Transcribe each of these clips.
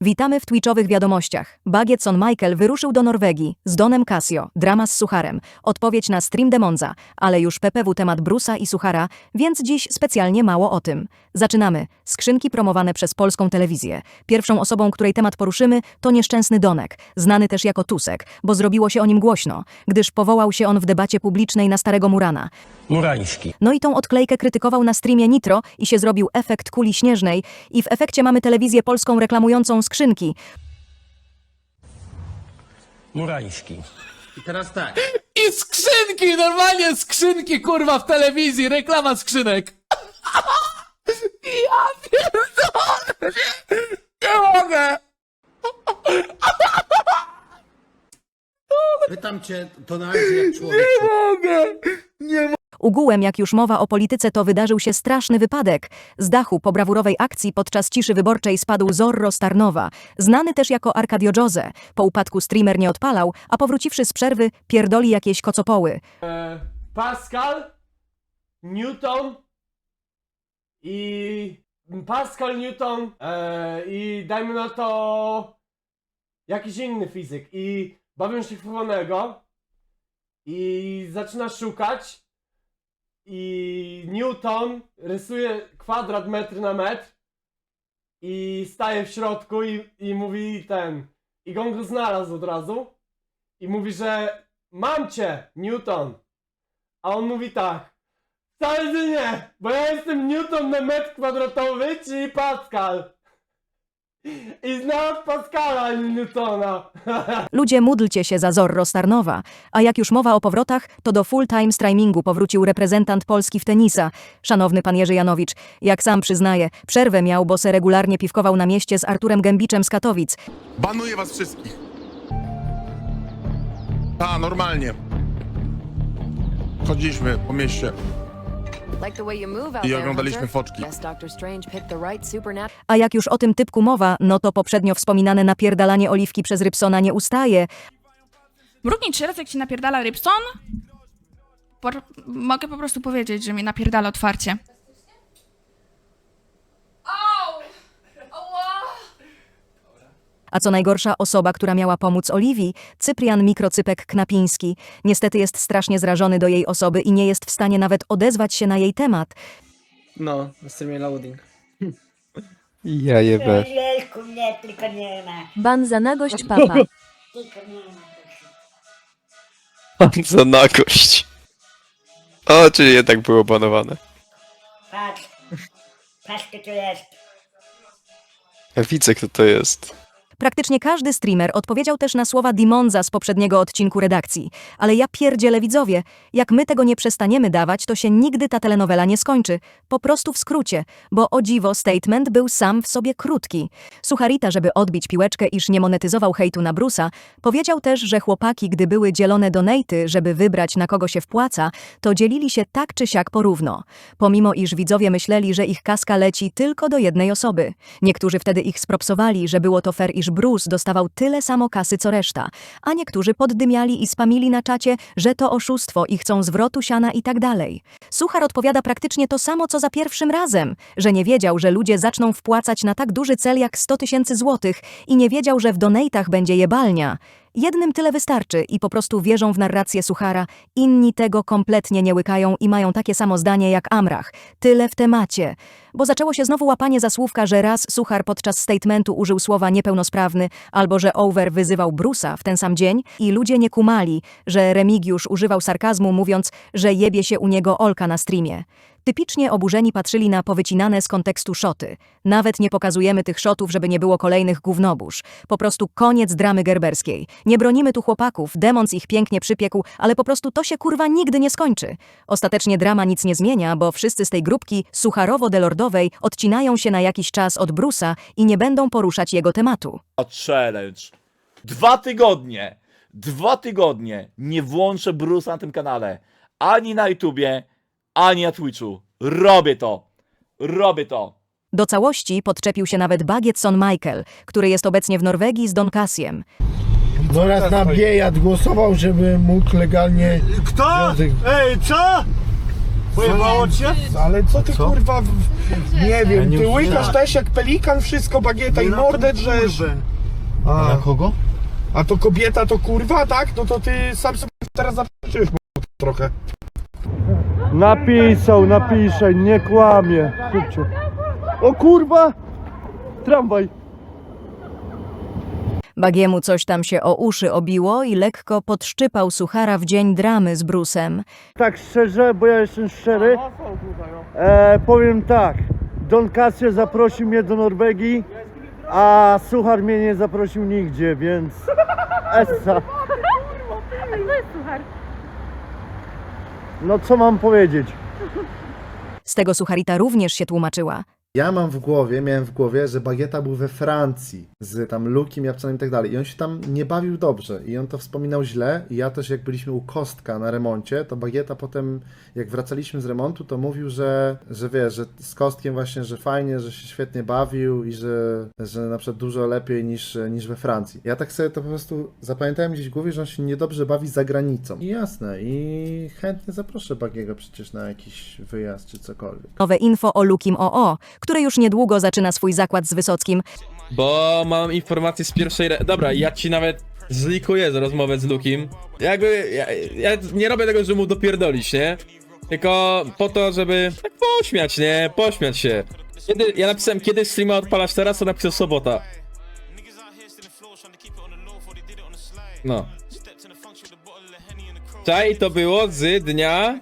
Witamy w Twitchowych wiadomościach. Bagietson Michael wyruszył do Norwegii z Donem Casio, drama z Sucharem, odpowiedź na stream Demonza, ale już PPW temat Brusa i Suchara, więc dziś specjalnie mało o tym. Zaczynamy. Skrzynki promowane przez polską telewizję. Pierwszą osobą, której temat poruszymy, to nieszczęsny Donek, znany też jako Tusek, bo zrobiło się o nim głośno, gdyż powołał się on w debacie publicznej na Starego Murana. Murański. No i tą odklejkę krytykował na streamie Nitro i się zrobił efekt kuli śnieżnej i w efekcie mamy telewizję polską reklamującą skrzynki. Murański. I teraz tak. I skrzynki, normalnie skrzynki, kurwa, w telewizji, reklama skrzynek. Ja pierdolę, nie, nie mogę. Pytam cię to na razie jak człowiek. Nie mogę. Ugółem, jak już mowa o polityce, to wydarzył się straszny wypadek. Z dachu po brawurowej akcji podczas ciszy wyborczej spadł Zorro Starnowa, znany też jako Arkadio Jose. Po upadku streamer nie odpalał, a powróciwszy z przerwy, pierdoli jakieś kocopoły. E, Pascal, Newton i Pascal, Newton e, i dajmy na to jakiś inny fizyk i bawią się w i zaczyna szukać i Newton rysuje kwadrat metr na metr i staje w środku i, i mówi ten i on go znalazł od razu i mówi, że mam cię, Newton. A on mówi tak. Wcale nie, bo ja jestem Newton na metr kwadratowy, czyli Pascal. I znalazł Pascala, Newtona. Ludzie módlcie się za Zorro Starnowa. A jak już mowa o powrotach, to do full-time streamingu powrócił reprezentant Polski w tenisa. Szanowny pan Jerzy Janowicz, jak sam przyznaje, przerwę miał, bo se regularnie piwkował na mieście z Arturem Gębiczem z Katowic. Banuję was wszystkich. A, normalnie. Chodziliśmy po mieście. I oglądaliśmy foczki. A jak już o tym typku mowa, no to poprzednio wspominane napierdalanie oliwki przez Rybsona nie ustaje. Mrugnij trzy razy, jak ci napierdala Rybson. Por- mogę po prostu powiedzieć, że mnie napierdala otwarcie. A co najgorsza, osoba, która miała pomóc Oliwii, Cyprian Mikrocypek Knapiński, niestety jest strasznie zrażony do jej osoby i nie jest w stanie nawet odezwać się na jej temat. No, na streamie loading. Ja jebę. Mnie tylko nie ma. Ban za nagość papa. Tylko nie ma. Za nagość. O, czyli jednak było banowane. Patrz. Patrz kto to jest. Ja widzę, kto to jest. Praktycznie każdy streamer odpowiedział też na słowa Dimonza z poprzedniego odcinku redakcji. Ale ja pierdzielę widzowie, jak my tego nie przestaniemy dawać, to się nigdy ta telenowela nie skończy. Po prostu w skrócie, bo o dziwo statement był sam w sobie krótki. Sucharita, żeby odbić piłeczkę, iż nie monetyzował hejtu na Brusa, powiedział też, że chłopaki, gdy były dzielone donaty, żeby wybrać na kogo się wpłaca, to dzielili się tak czy siak porówno. Pomimo iż widzowie myśleli, że ich kaska leci tylko do jednej osoby. Niektórzy wtedy ich spropsowali, że było to fair, iż Bruce dostawał tyle samo kasy co reszta, a niektórzy poddymiali i spamili na czacie, że to oszustwo i chcą zwrotu siana i tak dalej. Suchar odpowiada praktycznie to samo co za pierwszym razem, że nie wiedział, że ludzie zaczną wpłacać na tak duży cel jak 100 tysięcy złotych i nie wiedział, że w donatach będzie jebalnia. Jednym tyle wystarczy i po prostu wierzą w narrację Suchara, inni tego kompletnie nie łykają i mają takie samo zdanie jak Amrach. Tyle w temacie. Bo zaczęło się znowu łapanie za słówka, że raz Suchar podczas statementu użył słowa niepełnosprawny, albo że Over wyzywał Brusa w ten sam dzień i ludzie nie kumali, że Remigiusz używał sarkazmu mówiąc, że jebie się u niego Olka na streamie. Typicznie oburzeni patrzyli na powycinane z kontekstu szoty. Nawet nie pokazujemy tych szotów, żeby nie było kolejnych gównobóż. Po prostu koniec dramy gerberskiej. Nie bronimy tu chłopaków, demons ich pięknie przypiekł, ale po prostu to się kurwa nigdy nie skończy. Ostatecznie drama nic nie zmienia, bo wszyscy z tej grupki sucharowo-delordowej odcinają się na jakiś czas od Brusa i nie będą poruszać jego tematu. challenge. Dwa tygodnie, dwa tygodnie nie włączę Bruce'a na tym kanale. Ani na YouTubie, ani na Twitchu. Robię to. Robię to. Do całości podczepił się nawet Bagietson Michael, który jest obecnie w Norwegii z Don Cassiem. Oraz na Biejat głosował, żeby mógł legalnie... Kto? Związek- Ej, co? Pojebało cię? Ale co ty kurwa, w- nie wiem, ty łykasz też jak pelikan, wszystko bagieta i mordę drzesz. A, Na kogo? a to kobieta to kurwa, tak? No to ty sam sobie teraz zaprzeczyłeś trochę. Napisał, napiszę, nie kłamie. Szybciej. O kurwa! Tramwaj. Bagiemu coś tam się o uszy obiło i lekko podszczypał suchara w dzień dramy z Brusem. Tak szczerze, bo ja jestem szczery. E, powiem tak. Don Casio zaprosił mnie do Norwegii, a Suchar mnie nie zaprosił nigdzie, więc... Essa. No co mam powiedzieć? Z tego sucharita również się tłumaczyła. Ja mam w głowie, miałem w głowie, że Bagieta był we Francji z tam Lukim, Japconem i tak dalej. I on się tam nie bawił dobrze i on to wspominał źle. I ja też jak byliśmy u Kostka na remoncie, to Bagieta potem, jak wracaliśmy z remontu, to mówił, że, że wiesz, że z Kostkiem właśnie, że fajnie, że się świetnie bawił i że, że na przykład dużo lepiej niż, niż we Francji. Ja tak sobie to po prostu zapamiętałem gdzieś w głowie, że on się niedobrze bawi za granicą. I jasne, i chętnie zaproszę Bagiego przecież na jakiś wyjazd czy cokolwiek. Nowe info o Lukim OO, który już niedługo zaczyna swój zakład z Wysockim. Bo mam informację z pierwszej. Re... Dobra, ja ci nawet zlikuję z rozmowę z Lukim. Jakby. Ja, ja nie robię tego, żeby mu dopierdolić, nie? Tylko po to, żeby tak pośmiać, nie? Pośmiać się. Kiedy, ja napisałem, kiedy streama odpalasz teraz, to napisał sobota. No. Czaj, to było z dnia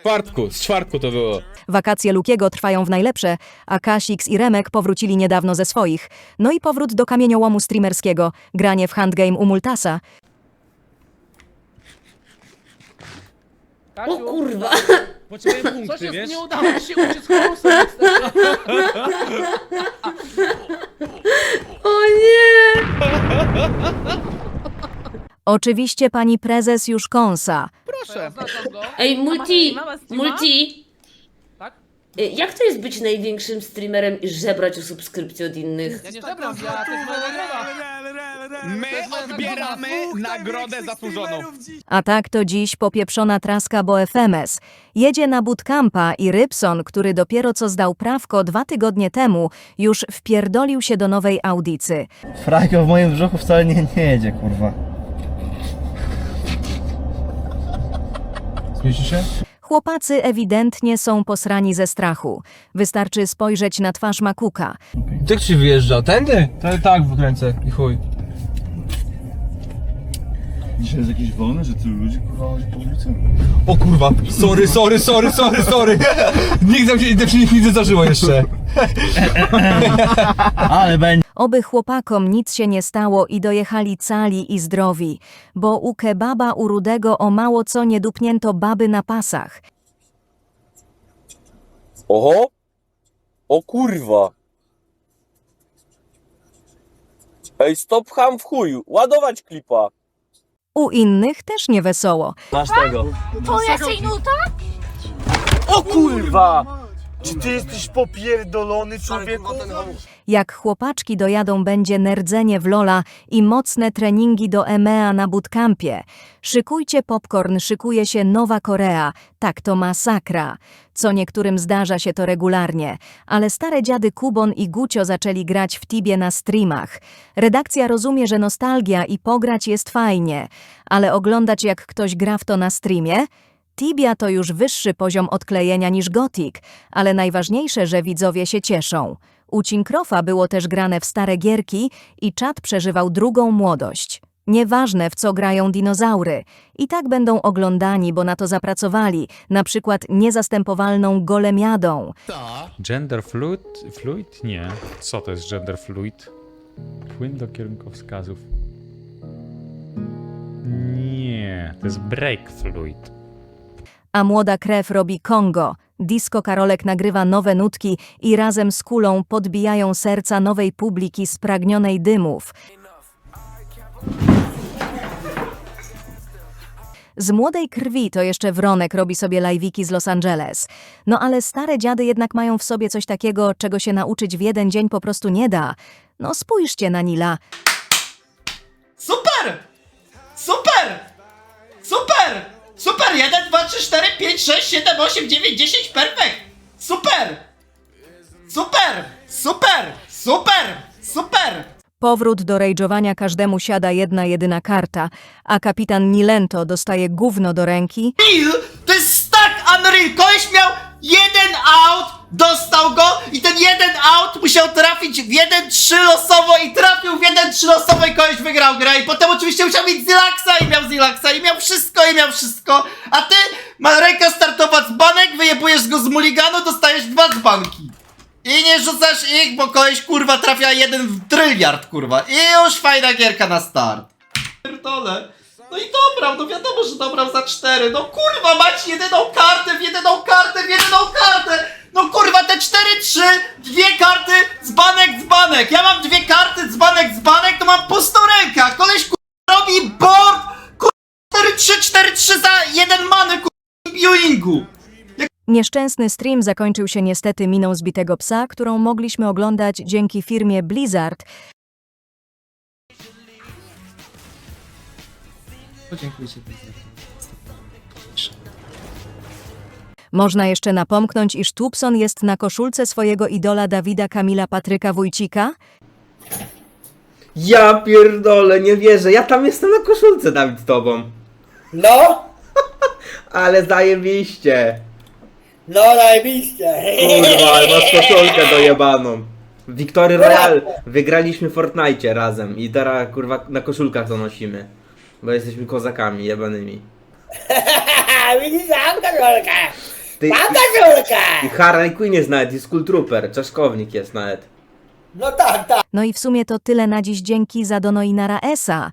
czwartku, z czwartku to było. Wakacje Lukiego trwają w najlepsze, a Kasix i Remek powrócili niedawno ze swoich. No i powrót do kamieniołomu streamerskiego, granie w handgame u Multasa. O kurwa! Potrzebuję punkty, wiesz? udało ci się uciec z O nie! Oczywiście pani prezes już kąsa. Ej, multi! Multi! Jak to jest być największym streamerem i żebrać o subskrypcję od innych? Ja nie żebram, ja, to jest moja nagroda. My odbieramy nagrodę zasłużoną. A tak to dziś popieprzona traska bo FMS. Jedzie na bootcampa i Rybson, który dopiero co zdał prawko dwa tygodnie temu, już wpierdolił się do nowej audicy. Frajko w moim brzuchu wcale nie, nie jedzie, kurwa. Zmieści się? Chłopacy ewidentnie są posrani ze strachu. Wystarczy spojrzeć na twarz Makuka. Jak ci wyjeżdża? Tędy? To tak wykręcę i chuj. Dzisiaj jest jakiś wolny, że tylu ludzi kurwa chodzi po ulicy? O kurwa, sorry, sorry, sorry, sorry, sorry. Nigdy tam się, tam się nic nie zdarzyło jeszcze. Ale będzie. Oby chłopakom nic się nie stało i dojechali cali i zdrowi, bo u kebaba u Rudego o mało co nie dupnięto baby na pasach. Oho! O kurwa! Ej, stop ham w chuju! Ładować klipa! U innych też nie wesoło. Masz tego. O kurwa! Czy ty jesteś popierdolony, człowieku? Jak chłopaczki dojadą będzie nerdzenie w Lola i mocne treningi do EMEA na bootcampie. Szykujcie popcorn, szykuje się Nowa Korea. Tak to masakra. Co niektórym zdarza się to regularnie, ale stare dziady Kubon i Gucio zaczęli grać w Tibie na streamach. Redakcja rozumie, że nostalgia i pograć jest fajnie, ale oglądać jak ktoś gra w to na streamie? Tibia to już wyższy poziom odklejenia niż Gothic, ale najważniejsze, że widzowie się cieszą. U Cinkrofa było też grane w stare gierki i czat przeżywał drugą młodość. Nieważne w co grają dinozaury, i tak będą oglądani, bo na to zapracowali, na przykład niezastępowalną golemiadą. Gender fluid? Fluid? Nie. Co to jest gender fluid? Płyn do kierunkowskazów. Nie, to jest break fluid. A młoda krew robi Kongo. Disco Karolek nagrywa nowe nutki i razem z kulą podbijają serca nowej publiki spragnionej dymów. Z młodej krwi to jeszcze Wronek robi sobie lajwiki z Los Angeles. No ale stare dziady jednak mają w sobie coś takiego, czego się nauczyć w jeden dzień po prostu nie da. No spójrzcie na Nila. Super! Super! Super! Super, 1, 2, 3, 4, 5, 6, 7, 8, 9, 10, perfekt! Super! Super! Super! Super! Super! Powrót do rage'owania każdemu siada jedna jedyna karta, a kapitan Nilento dostaje gówno do ręki Bill, to jest tak unreal! Koleś miał jeden out, dostał go i ten jeden out musiał trafić w jeden trzy losowo i trafił w jeden trzy losowo i koleś wygrał grę i potem oczywiście musiał mieć Zilaxa i miał Zilaxa i miał wszystko i miał wszystko, a ty ma ręka startowa dzbanek, wyjebujesz go z muliganu, dostajesz dwa dzbanki. I nie rzucasz ich, bo koleś kurwa trafia jeden w tryliard kurwa i już fajna gierka na start. Pierdolę. No i dobrał, no wiadomo, że dobrał za cztery. No kurwa, macie jedyną kartę, w jedyną kartę, w jedyną kartę! No kurwa, te cztery, trzy, dwie karty, dzbanek, dzbanek. Ja mam dwie karty, dzbanek, dzbanek, to mam pustą rękę. a Koleś kurwa robi board, kurwa, 4, 3, 4, 3 za jeden many, kurwa, viewingu. Nieszczęsny stream zakończył się niestety miną zbitego psa, którą mogliśmy oglądać dzięki firmie Blizzard. Można jeszcze napomknąć, iż Tubson jest na koszulce swojego idola Dawida Kamila Patryka Wójcika, Ja pierdolę, nie wierzę. Ja tam jestem na koszulce, Dawid, z tobą. No! Ale zajebiście. No, zajebiście. Kurwa, ale masz koszulkę dojebaną. Victory Royale. Wygraliśmy w Fortnite razem i teraz, kurwa, na koszulkach to nosimy. Bo jesteśmy kozakami jebanymi. Widzisz, mam koszulkę! Mam koszulkę! I Harley Quinn jest nawet, i Skull Trooper, czaszkownik jest nawet. No i w sumie to tyle na dziś dzięki za Dono i Nara Esa.